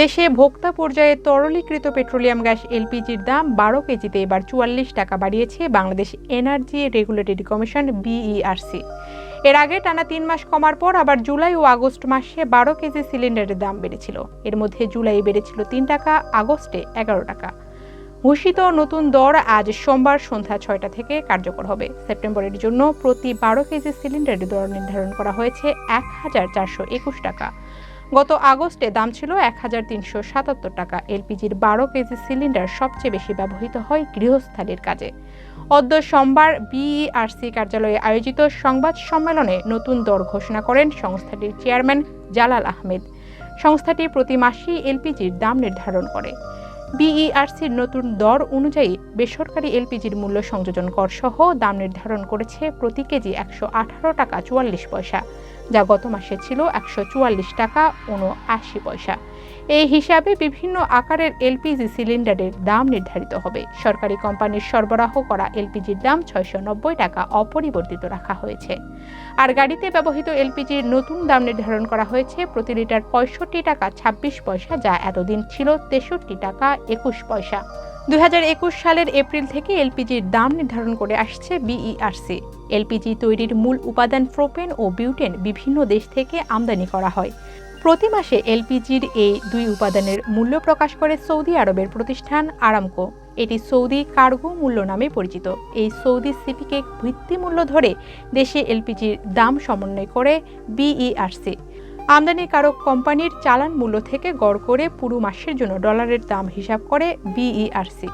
দেশে ভোক্তা পর্যায়ে তরলীকৃত পেট্রোলিয়াম গ্যাস এলপিজির দাম বারো কেজিতে এবার চুয়াল্লিশ টাকা বাড়িয়েছে Bangladesh energy regulatory commission BERC এর আগে টানা তিন মাস কমার পর আবার জুলাই ও আগস্ট মাসে বারো কেজি সিলিন্ডারের দাম বেড়েছিল। এর মধ্যে জুলাই বেড়েছিল তিন টাকা, আগস্টে এগারো টাকা। ঘোষিত নতুন দর আজ সোমবার সন্ধ্যা ছয়টা থেকে কার্যকর হবে। সেপ্টেম্বরের জন্য প্রতি বারো কেজি সিলিন্ডারের দর নির্ধারণ করা হয়েছে এক হাজার চারশো একুশ টাকা। গত আগস্টে দাম ছিল এক হাজার তিনশো সাতাত্তর টাকা। এলপিজির বারো কেজি সিলিন্ডার সবচেয়ে বেশি ব্যবহৃত হয় গৃহস্থালির কাজে। অদ্য সোমবার বিইআরসি কার্যালয়ে আয়োজিত সংবাদ সম্মেলনে নতুন দর ঘোষণা করেন সংস্থাটির চেয়ারম্যান জালাল আহমেদ। সংস্থাটি প্রতি মাসেই এলপিজির দাম নির্ধারণ করে। বিইআরসির নতুন দর অনুযায়ী বেসরকারি এলপিজির মূল্য সংযোজন কর সহ দাম নির্ধারণ করেছে প্রতি কেজি একশো আঠারো টাকা চুয়াল্লিশ পয়সা। যা গত মাসে ছিল একশো চুয়াল্লিশ টাকা উনআশি পয়সা। এই হিসাবে বিভিন্ন আকারের এলপিজি সিলিন্ডারের দাম নির্ধারিত হবে। সরকারি কোম্পানির সরবরাহ করা এলপিজির দাম ছয়শো নব্বই টাকা অপরিবর্তিত রাখা হয়েছে। আর গাড়িতে ব্যবহৃত এলপিজির নতুন দাম নির্ধারণ করা হয়েছে। প্রতি লিটার পঁয়ষট্টি টাকা ছাব্বিশ পয়সা, যা এতদিন ছিল তেষট্টি টাকা একুশ পয়সা। দুই হাজার একুশ সালের এপ্রিল থেকে এলপিজির দাম নির্ধারণ করে আসছে বিইআরসি। এলপিজি তৈরির মূল উপাদান প্রোপেন ও বিউটেন বিভিন্ন দেশ থেকে আমদানি করা হয়। প্রতি মাসে এলপিজির এই দুই উপাদানের মূল্য প্রকাশ করে সৌদি আরবের প্রতিষ্ঠান আরামকো। এটি সৌদি কার্গো মূল্য নামে পরিচিত। এই সৌদি সিপিকে ভিত্তিমূল্য ধরে দেশে এলপিজির দাম সমন্বয় করে বিইআরসি। আমদানিকারক কোম্পানির চালান মূল্য থেকে গড় করে পুরো মাসের জন্য ডলারের দাম হিসাব করে বিইআরসি